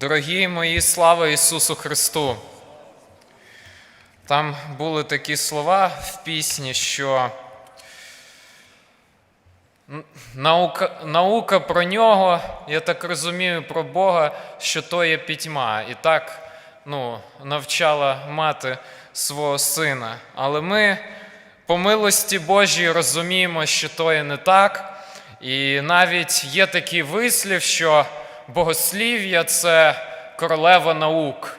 Дорогі мої, слава Ісусу Христу! Там були такі слова в пісні, що наука, наука про нього, я так розумію, про Бога, що то є пітьма. І так ну, навчала мати свого сина. Але ми по милості Божій розуміємо, що то є не так. І навіть є такий вислів, що богослів'я це королева наук.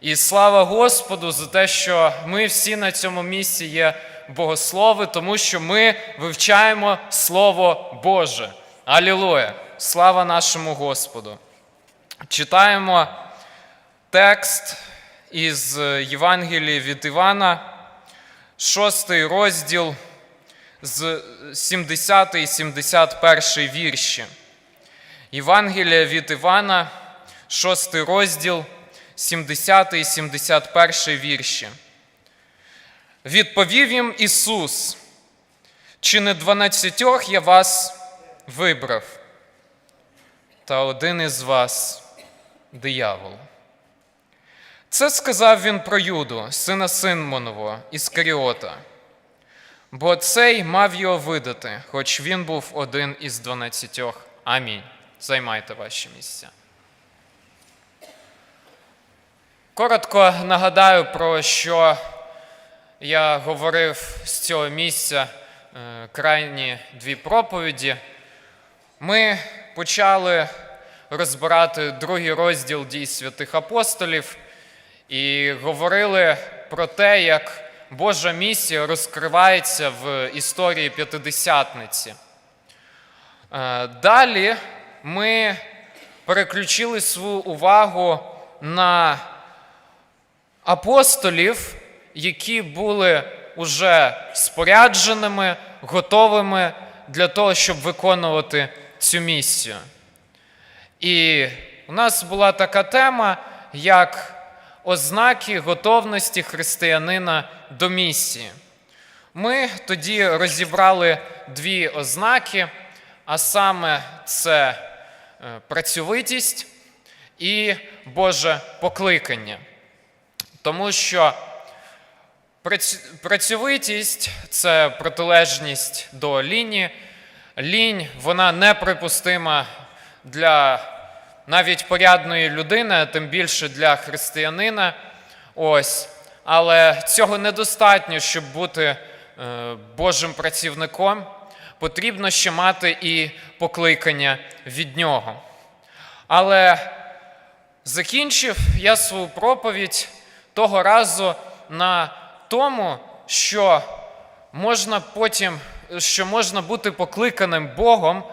І слава Господу за те, що ми всі на цьому місці є богослови, тому що ми вивчаємо Слово Боже. Алілуя! Слава нашому Господу! Читаємо текст із Євангелії від Івана, шостий розділ з 70 і 71 вірші. Євангелія від Івана, 6 розділ, 70 і 71 вірші. Відповів їм Ісус, чи не дванадцятьох я вас вибрав, та один із вас диявол. Це сказав він про Юду, сина Симонового, Іскаріота. Бо цей мав його видати, хоч він був один із дванадцятьох. Амінь. Займайте ваші місця. Коротко нагадаю про що я говорив з цього місця е, крайні дві проповіді. Ми почали розбирати другий розділ дій святих апостолів і говорили про те, як Божа місія розкривається в історії п'ятидесятниці. Е, Далі ми переключили свою увагу на апостолів, які були уже спорядженими, готовими для того, щоб виконувати цю місію. І у нас була така тема, як ознаки готовності християнина до місії. Ми тоді розібрали дві ознаки, а саме це працьовитість і Боже покликання. Тому що працьовитість це протилежність до ліні. Лінь вона неприпустима для навіть порядної людини, тим більше для християнина. Ось. Але цього недостатньо, щоб бути е, Божим працівником. Потрібно ще мати і покликання від нього. Але закінчив я свою проповідь того разу на тому, що можна потім, що можна бути покликаним Богом,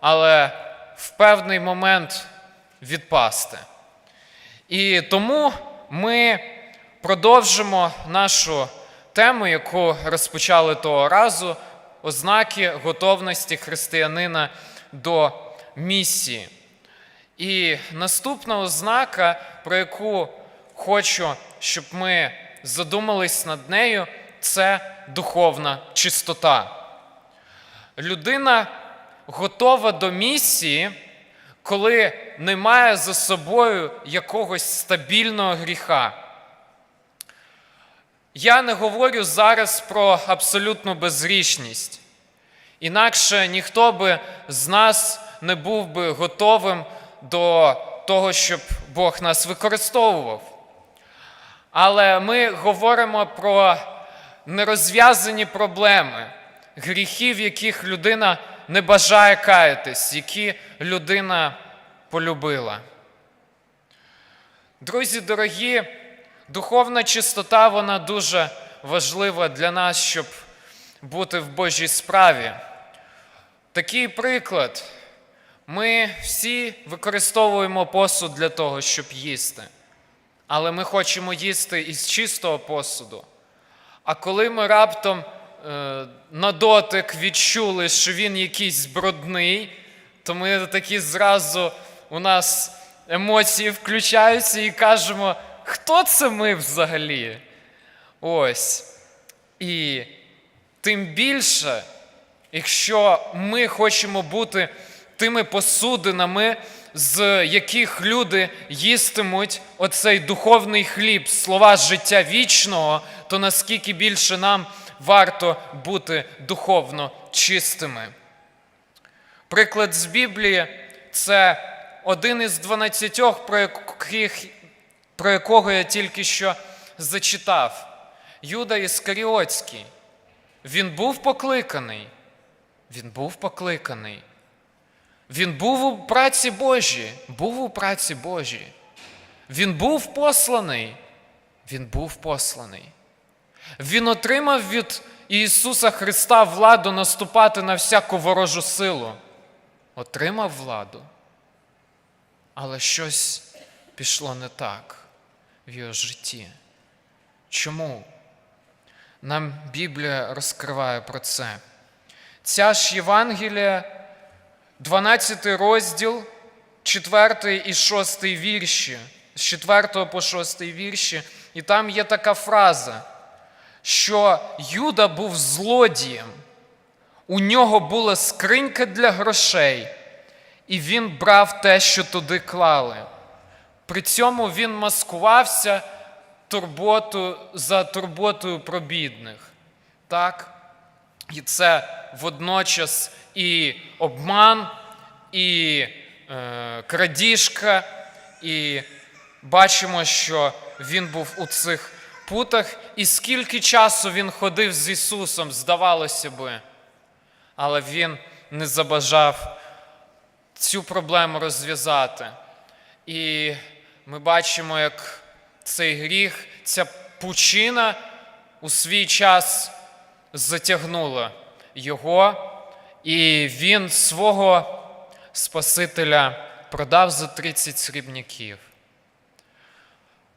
але в певний момент відпасти. І тому ми продовжимо нашу тему, яку розпочали того разу, ознаки готовності християнина до місії. І наступна ознака, про яку хочу, щоб ми задумались над нею, це духовна чистота. Людина готова до місії, коли немає за собою якогось стабільного гріха. Я не говорю зараз про абсолютну безгрішність. Інакше ніхто би з нас не був би готовим до того, щоб Бог нас використовував. Але ми говоримо про нерозв'язані проблеми, гріхів, яких людина не бажає каятись, які людина полюбила. Друзі дорогі, духовна чистота вона дуже важлива для нас, щоб бути в Божій справі. Такий приклад. Ми всі використовуємо посуд для того, щоб їсти. Але ми хочемо їсти із чистого посуду. А коли ми раптом е, на дотик відчули, що він якийсь брудний, то ми такі зразу у нас емоції включаються і кажемо, хто це ми взагалі? Ось. І тим більше, якщо ми хочемо бути тими посудинами, з яких люди їстимуть оцей духовний хліб, слова життя вічного, то наскільки більше нам варто бути духовно чистими. Приклад з Біблії це один із дванадцятьох, про, яких, про якого я тільки що зачитав. Юда Іскаріотський. Він був покликаний. Він був покликаний. Він був у праці Божій, був у праці Божій. Він був посланий. Він був посланий. Він отримав від Ісуса Христа владу наступати на всяку ворожу силу. Отримав владу. Але щось пішло не так в його житті. Чому? Нам Біблія розкриває про це. Ця ж Євангелія, 12 розділ, 4 і 6 вірші, з 4 по 6 вірші, і там є така фраза, що Юда був злодієм, у нього була скринька для грошей, і він брав те, що туди клали. При цьому він маскувався турботу, за турботою про бідних. Так? І це водночас і обман, і е, крадіжка, і бачимо, що він був у цих путах, і скільки часу він ходив з Ісусом, здавалося би, але він не забажав цю проблему розв'язати. І ми бачимо, як цей гріх, ця пучина у свій час затягнула його, і він свого Спасителя продав за 30 срібняків.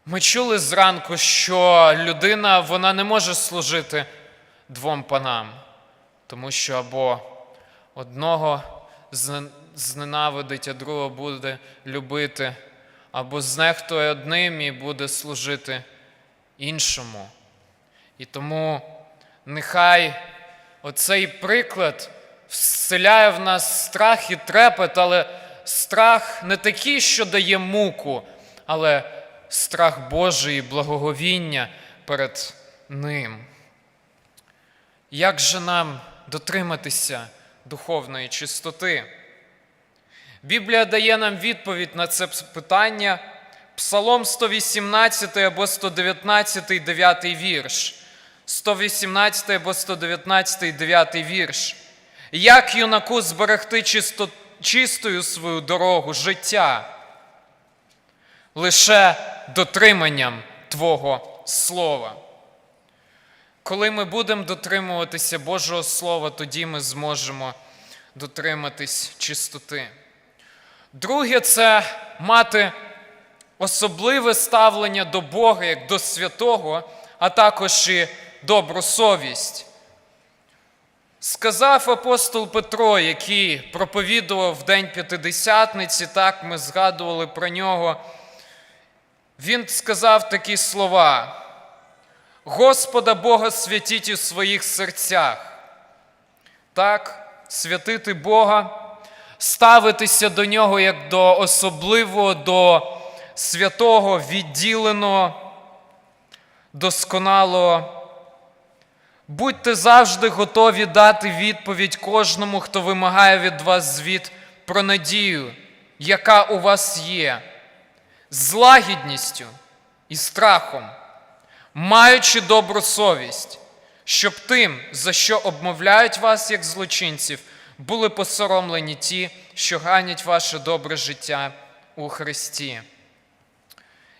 Ми чули зранку, що людина вона не може служити двом панам, тому що або одного зненавидить, а другого буде любити, або знехтує одним і буде служити іншому. І тому нехай оцей приклад вселяє в нас страх і трепет, але страх не такий, що дає муку, але страх Божий і благоговіння перед Ним. Як же нам дотриматися духовної чистоти? Біблія дає нам відповідь на це питання. Псалом 118 або 119, 9 вірш. 118 або 119, 9 вірш. Як юнаку зберегти чисто, чистою свою дорогу життя? Лише дотриманням Твого Слова. Коли ми будемо дотримуватися Божого Слова, тоді ми зможемо дотриматись чистоти. Друге, це мати особливе ставлення до Бога як до святого, а також і добру совість. Сказав апостол Петро, який проповідував в День П'ятидесятниці, так ми згадували про нього. Він сказав такі слова: Господа Бога святіть у своїх серцях. Так, святити Бога, ставитися до Нього як до особливого, до святого, відділеного, досконалого. Будьте завжди готові дати відповідь кожному, хто вимагає від вас звіт про надію, яка у вас є, з лагідністю і страхом, маючи добру совість, щоб тим, за що обмовляють вас як злочинців, були посоромлені ті, що ганять ваше добре життя у Христі.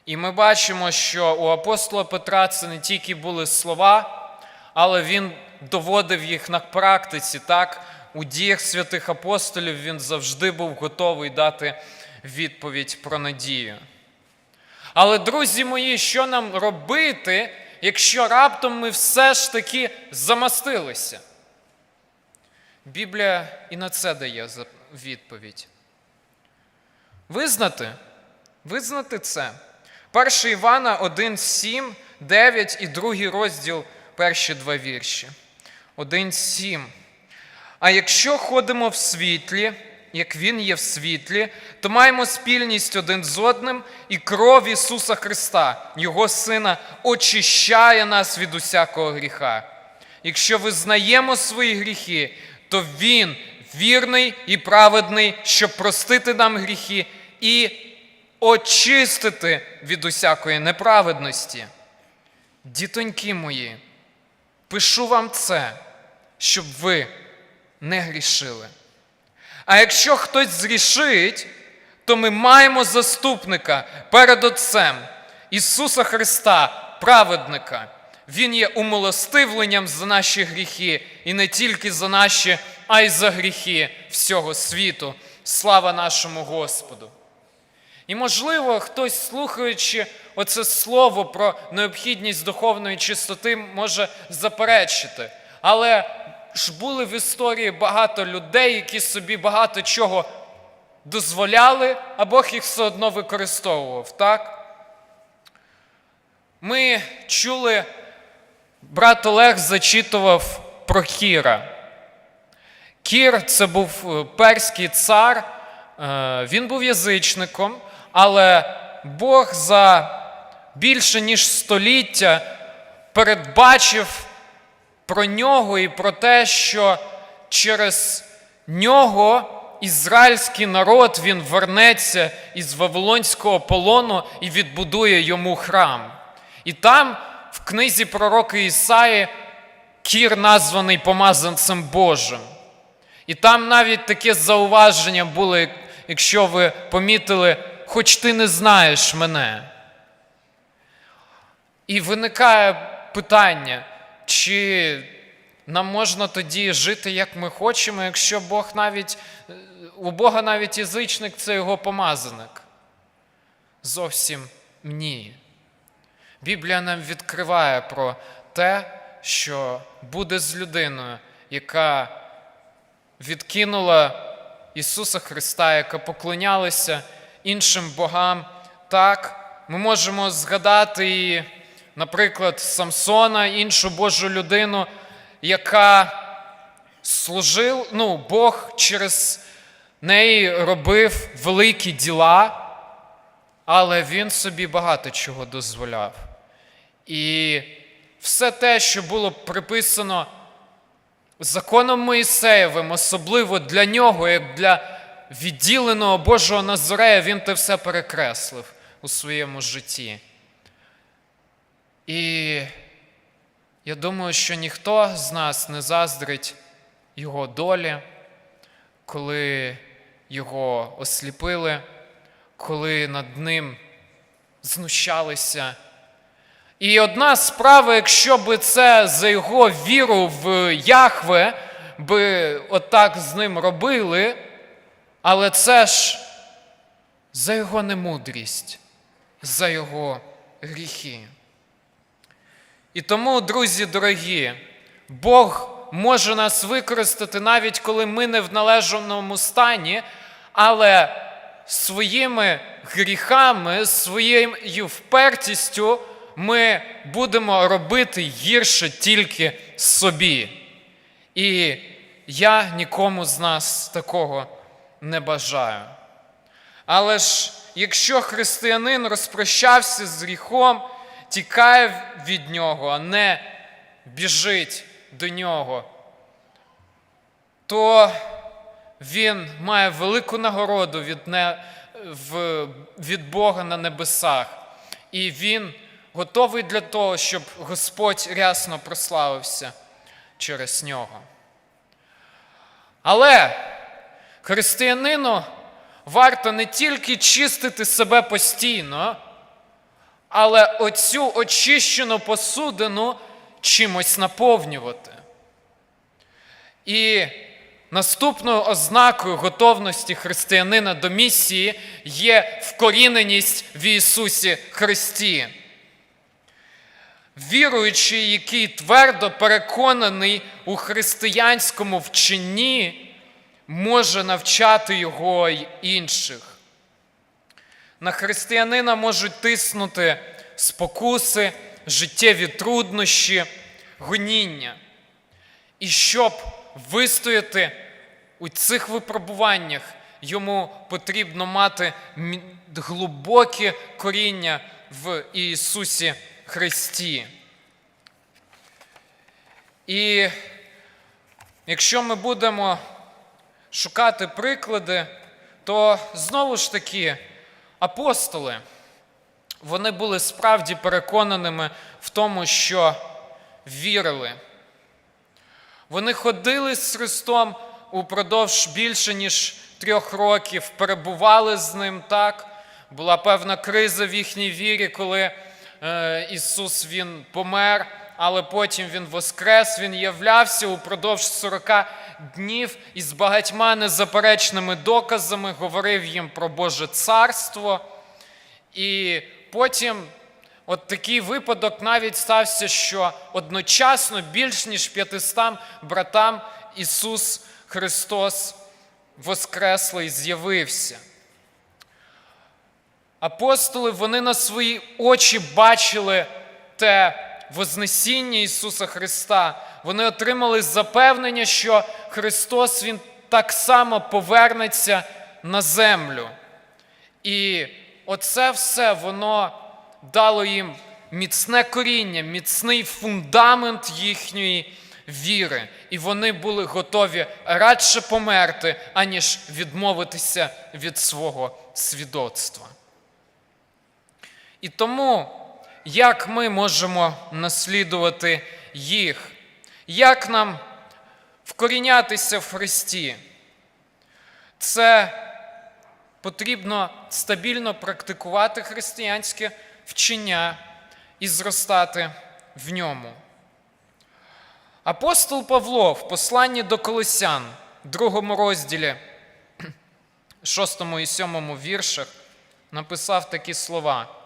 І ми бачимо, що у апостола Петра це не тільки були слова, але він доводив їх на практиці. Так, у діях святих апостолів він завжди був готовий дати відповідь про надію. Але, друзі мої, що нам робити, якщо раптом ми все ж таки замастилися? Біблія і на це дає відповідь. Визнати, визнати це. 1 Івана 1, 7, 9 і 2 розділ, перші два вірші. 1, 7. А якщо ходимо в світлі, як Він є в світлі, то маємо спільність один з одним, і кров Ісуса Христа, Його Сина, очищає нас від усякого гріха. Якщо визнаємо свої гріхи, то Він вірний і праведний, щоб простити нам гріхи і очистити від усякої неправедності. Дітоньки мої, пишу вам це, щоб ви не грішили. А якщо хтось зрішить, то ми маємо заступника перед Отцем Ісуса Христа, праведника. Він є умилостивленням за наші гріхи, і не тільки за наші, а й за гріхи всього світу. Слава нашому Господу! І, можливо, хтось, слухаючи оце слово про необхідність духовної чистоти, може заперечити. Але ж були в історії багато людей, які собі багато чого дозволяли, а Бог їх все одно використовував. Так? Ми чули, брат Олег зачитував про Кіра. Кір це був е, перський цар, е, він був язичником, але Бог за більше ніж століття передбачив про нього і про те, що через нього ізраїльський народ він вернеться із Вавилонського полону і відбудує йому храм. І там, книзі пророка Ісаї, Кір названий помазанцем Божим. І там навіть таке зауваження було, якщо ви помітили, хоч ти не знаєш мене. І виникає питання, чи нам можна тоді жити, як ми хочемо, якщо Бог навіть, е, у Бога навіть язичник це його помазаник? Зовсім ні. Біблія нам відкриває про те, що буде з людиною, яка відкинула Ісуса Христа, яка поклонялася іншим богам. Так, ми можемо згадати і, наприклад, Самсона, іншу Божу людину, яка служив, ну, Бог через неї робив великі діла, але він собі багато чого дозволяв. І все те, що було приписано законом Моїсеєвим, особливо для нього, як для відділеного Божого Назарея, він те все перекреслив у своєму житті. І я думаю, що ніхто з нас не заздрить його долі, коли його осліпили, коли над ним знущалися. І одна справа, якщо би це за його віру в Яхве, би отак з ним робили, але це ж за його немудрість, за його гріхи. І тому, друзі дорогі, Бог може нас використати навіть коли ми не в належному стані, але своїми гріхами, своєю впертістю ми будемо робити гірше тільки собі. І я нікому з нас такого не бажаю. Але ж якщо християнин розпрощався з гріхом, тікає від нього, а не біжить до нього, то він має велику нагороду від, не, в, від Бога на небесах. І він готовий для того, щоб Господь рясно прославився через нього. Але християнину варто не тільки чистити себе постійно, але оцю очищену посудину чимось наповнювати. І наступною ознакою готовності християнина до місії є вкоріненість в Ісусі Христі. Віруючий, який твердо переконаний у християнському вченні, може навчати його й інших. На християнина можуть тиснути спокуси, життєві труднощі, гоніння. І щоб вистояти у цих випробуваннях, йому потрібно мати глибоке коріння в Ісусі Христі. І якщо ми будемо шукати приклади, то знову ж таки апостоли, вони були справді переконаними в тому, що вірили. Вони ходили з Христом упродовж більше ніж трьох років, перебували з ним так. Була певна криза в їхній вірі, коли Ісус Він помер, але потім Він воскрес, Він являвся упродовж 40 днів і з багатьма незаперечними доказами говорив їм про Боже царство. І потім от такий випадок навіть стався, що одночасно більш ніж 500 братам Ісус Христос Воскреслий з'явився. Апостоли вони на свої очі бачили те Вознесіння Ісуса Христа. Вони отримали запевнення, що Христос Він так само повернеться на землю. І оце все воно дало їм міцне коріння, міцний фундамент їхньої віри. І вони були готові радше померти, аніж відмовитися від свого свідоцтва. І тому, як ми можемо наслідувати їх, як нам вкорінятися в Христі? Це потрібно стабільно практикувати християнське вчення і зростати в ньому. Апостол Павло в посланні до Колосян, другому розділі, 6 і 7 віршах, написав такі слова.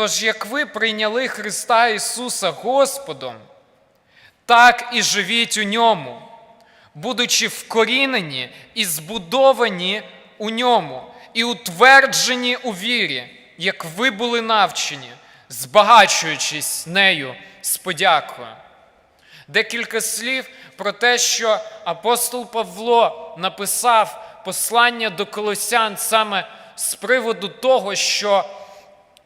Тож, як ви прийняли Христа Ісуса Господом, так і живіть у ньому, будучи вкорінені і збудовані у ньому, і утверджені у вірі, як ви були навчені, збагачуючись нею з подякою. Декілька слів про те, що апостол Павло написав послання до колосян саме з приводу того, що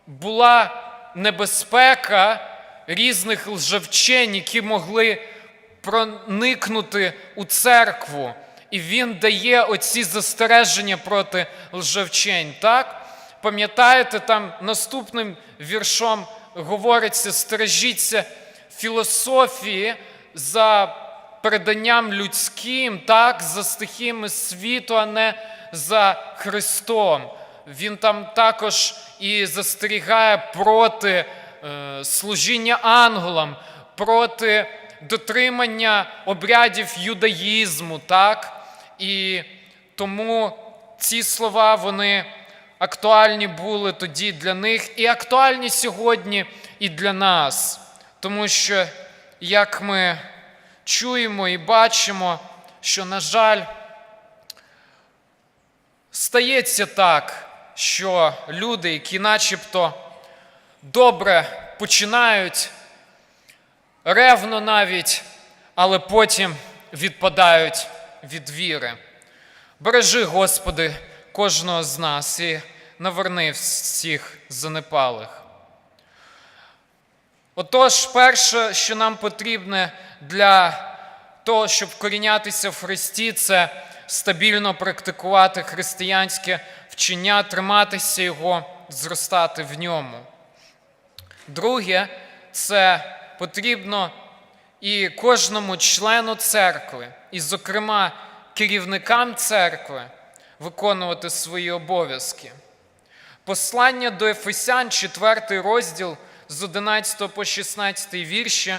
була небезпека різних лжевчень, які могли проникнути у церкву. І він дає оці застереження проти лжевчень. Так? Пам'ятаєте, там наступним віршом говориться: стережіться філософії за переданням людським, так, за стихіями світу, а не за Христом. Він там також і застерігає проти е, служіння ангелам, проти дотримання обрядів юдаїзму, так? І тому ці слова вони актуальні були тоді для них і актуальні сьогодні і для нас. Тому що, як ми чуємо і бачимо, що, на жаль, стається так, що люди, які начебто добре починають, ревно навіть, але потім відпадають від віри. Бережи, Господи, кожного з нас і наверни всіх занепалих. Отож, перше, що нам потрібне для того, щоб вкорінятися в Христі, це стабільно практикувати християнське вчення, триматися його, зростати в ньому. Друге, це потрібно і кожному члену церкви, і, зокрема, керівникам церкви виконувати свої обов'язки. Послання до Ефесян, 4 розділ з 11 по 16 вірші,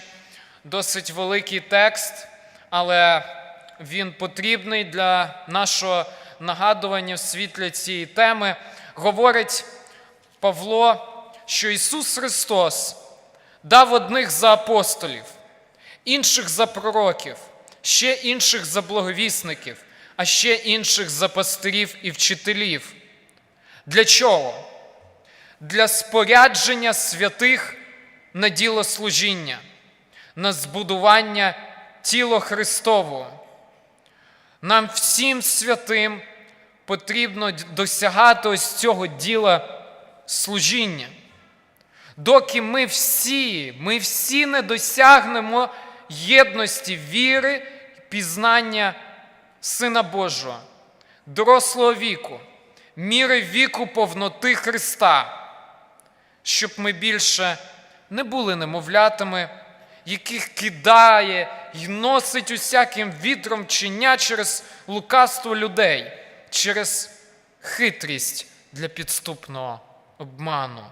досить великий текст, але він потрібний для нашого нагадування в світлі цієї теми. Говорить Павло, що Ісус Христос дав одних за апостолів, інших за пророків, ще інших за благовісників, а ще інших за пастирів і вчителів. Для чого? Для спорядження святих на діло служіння, на збудування тіла Христового, Нам всім святим потрібно досягати ось цього діла служіння. Доки ми всі, ми всі не досягнемо єдності віри, пізнання Сина Божого, дорослого віку, міри віку повноти Христа, щоб ми більше не були немовлятами, яких кидає і носить усяким вітром чиня через лукавство людей, через хитрість для підступного обману.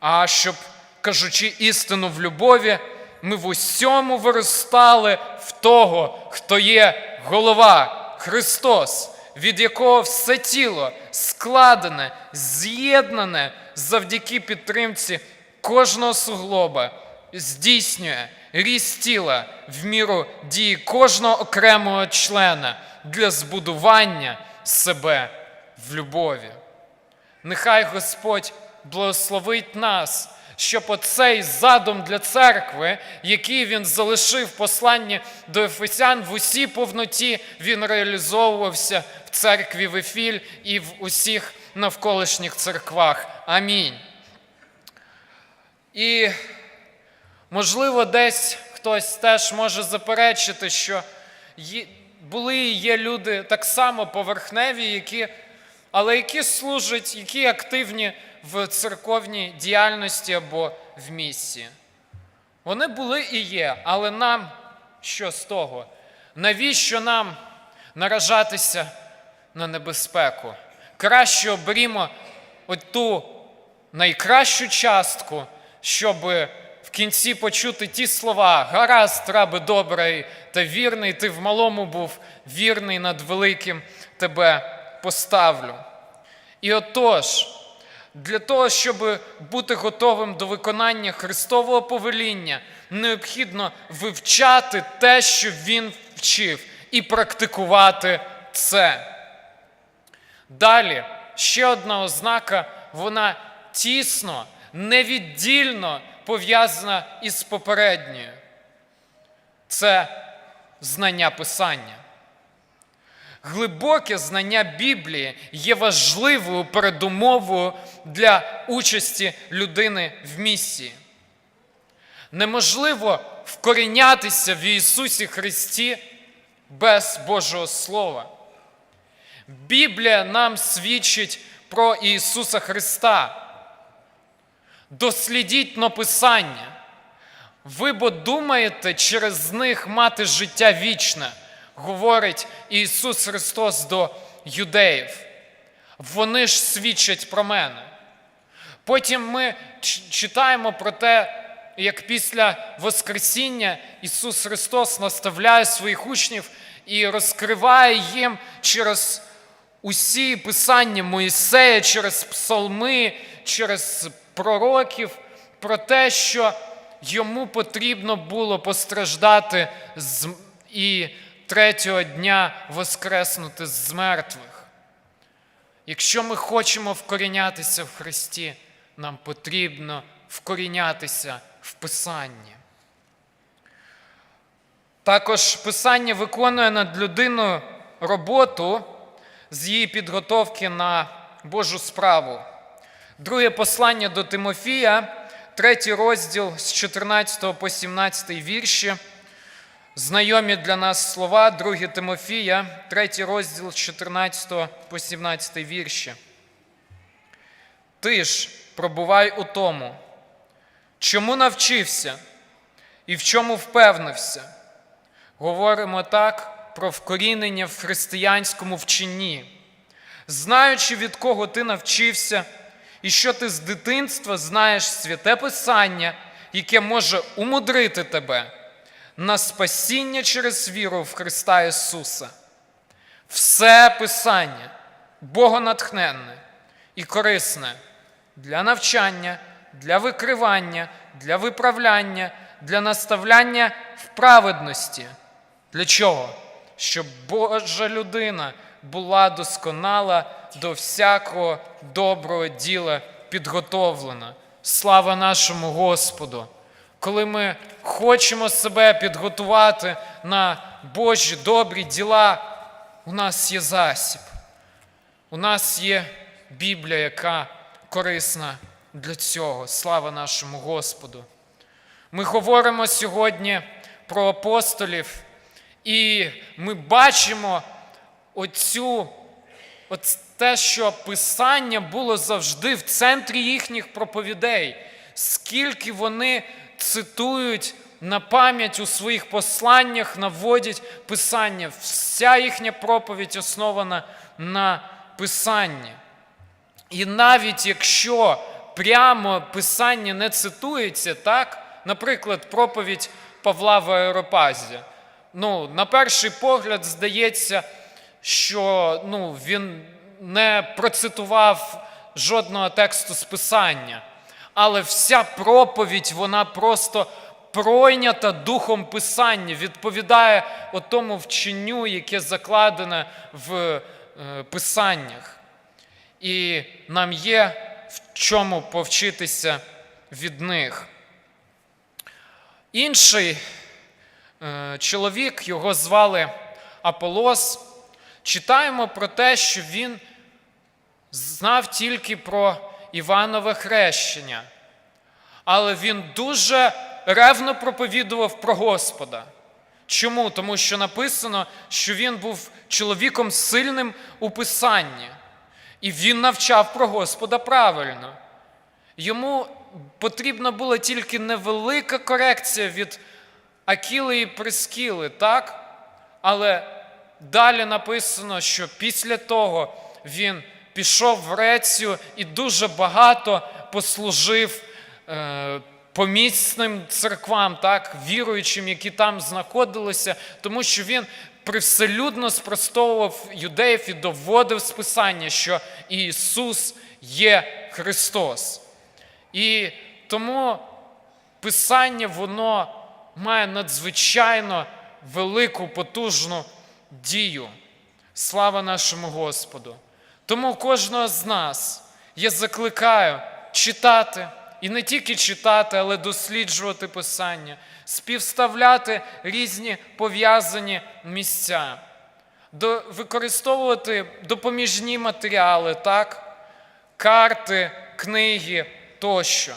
А щоб, кажучи істину в любові, ми в усьому виростали в того, хто є голова Христос, від якого все тіло складене, з'єднане завдяки підтримці кожного суглоба, здійснює ріст тіла в міру дії кожного окремого члена для збудування себе в любові. Нехай Господь благословить нас, щоб оцей задум для церкви, який він залишив в посланні до Ефесян, в усій повноті він реалізовувався в церкві в Ефіль і в усіх навколишніх церквах. Амінь. І можливо, десь хтось теж може заперечити, що були і є люди так само поверхневі, які, але які служать, які активні в церковній діяльності або в місії. Вони були і є, але нам що з того? Навіщо нам наражатися на небезпеку? Краще оберімо от ту найкращу частку, щоб в кінці почути ті слова гаразд, раби добрий та вірний, ти в малому був вірний над великим тебе поставлю. І отож, для того, щоб бути готовим до виконання Христового повеління, необхідно вивчати те, що Він вчив, і практикувати це. Далі ще одна ознака, вона тісно, невіддільно пов'язана із попередньою. Це знання Писання. Глибоке знання Біблії є важливою передумовою для участі людини в місії. Неможливо вкорінятися в Ісусі Христі без Божого Слова. Біблія нам свідчить про Ісуса Христа. Дослідіть но Писання. Ви бо думаєте через них мати життя вічне, говорить Ісус Христос до юдеїв. Вони ж свідчать про мене. Потім ми читаємо про те, як після Воскресіння Ісус Христос наставляє своїх учнів і розкриває їм через усі писання Моїсея, через псалми, через пророків про те, що йому потрібно було постраждати і третього дня воскреснути з мертвих. Якщо ми хочемо вкорінятися в Христі, нам потрібно вкорінятися в Писанні. Також Писання виконує над людиною роботу з її підготовки на Божу справу. Друге послання до Тимофія, третій розділ з 14 по 17 вірші. Знайомі для нас слова 2 Тимофія, третій розділ з 14 по 17 вірші. Ти ж пробувай у тому, чому навчився і в чому впевнився. Говоримо так про вкорінення в християнському вченні, знаючи, від кого ти навчився, і що ти з дитинства знаєш святе Писання, яке може умудрити тебе на спасіння через віру в Христа Ісуса. Все Писання богонатхненне і корисне для навчання, для викривання, для виправляння, для наставляння в праведності. Для чого? Щоб Божа людина була досконала до всякого доброго діла підготовлена. Слава нашому Господу! Коли ми хочемо себе підготувати на Божі добрі діла, у нас є засіб, у нас є Біблія, яка корисна для цього. Слава нашому Господу. Ми говоримо сьогодні про апостолів, і ми бачимо оцю, от те, що Писання було завжди в центрі їхніх проповідей, скільки вони цитують на пам'ять у своїх посланнях, наводять Писання. Вся їхня проповідь основана на Писанні. І навіть якщо прямо Писання не цитується, так, наприклад, проповідь Павла в Аеропазі, ну, на перший погляд здається, що ну, він не процитував жодного тексту з Писання, але вся проповідь, вона просто пройнята духом Писання, відповідає тому вченню, яке закладене в е, Писаннях. І нам є в чому повчитися від них. Інший е, чоловік, його звали Аполос, читаємо про те, що він знав тільки про Іванове хрещення, але він дуже ревно проповідував про Господа. Чому? Тому що написано, що він був чоловіком сильним у Писанні. І він навчав про Господа правильно. Йому потрібна була тільки невелика корекція від Акіли і Прискіли, так? Але далі написано, що після того він пішов в Грецію і дуже багато послужив е, помісним церквам, так, віруючим, які там знаходилися, тому що він привселюдно спростовував юдеїв і доводив з Писання, що Ісус є Христос. І тому Писання воно має надзвичайно велику потужну дію. Слава нашому Господу! Тому кожного з нас я закликаю читати і не тільки читати, але досліджувати Писання, співставляти різні пов'язані місця, використовувати допоміжні матеріали, так? карти, книги тощо.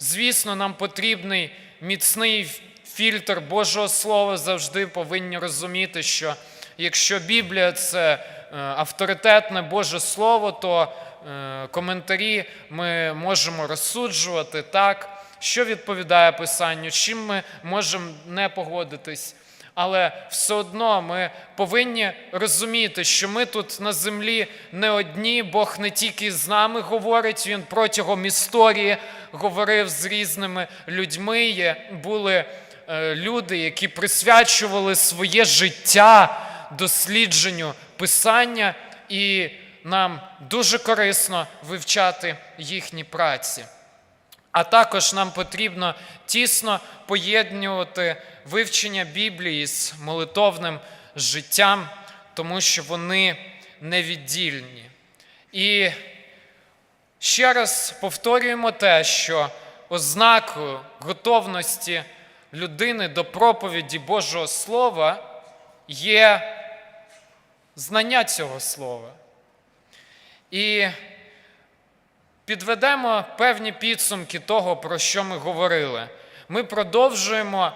Звісно, нам потрібний міцний фільтр Божого Слова завжди повинні розуміти, що якщо Біблія це авторитетне Боже Слово, то е, коментарі ми можемо розсуджувати так, що відповідає Писанню, чим ми можемо не погодитись. Але все одно ми повинні розуміти, що ми тут на землі не одні, Бог не тільки з нами говорить, Він протягом історії говорив з різними людьми. Є, Були е, люди, які присвячували своє життя дослідженню Писання, і нам дуже корисно вивчати їхні праці. А також нам потрібно тісно поєднувати вивчення Біблії з молитовним життям, тому що вони невіддільні. І ще раз повторюємо те, що ознакою готовності людини до проповіді Божого Слова є знання цього слова. І підведемо певні підсумки того, про що ми говорили. Ми продовжуємо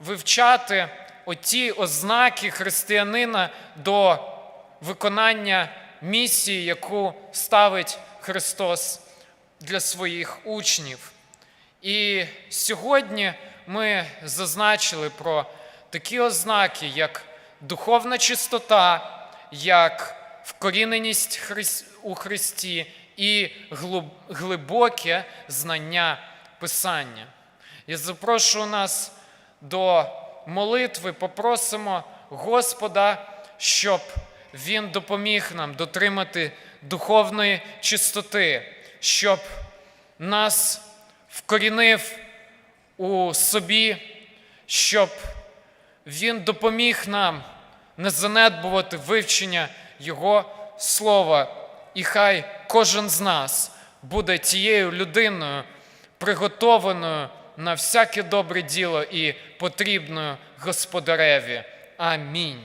вивчати оті ознаки християнина до виконання місії, яку ставить Христос для своїх учнів. І сьогодні ми зазначили про такі ознаки, як духовна чистота, як вкоріненість у Христі і глибоке знання Писання. Я запрошую нас до молитви, попросимо Господа, щоб Він допоміг нам дотримати духовної чистоти, щоб нас вкорінив у собі, щоб Він допоміг нам не занедбувати вивчення Його слова. І хай кожен з нас буде тією людиною, приготованою на всяке добре діло і потрібною Господареві. Амінь.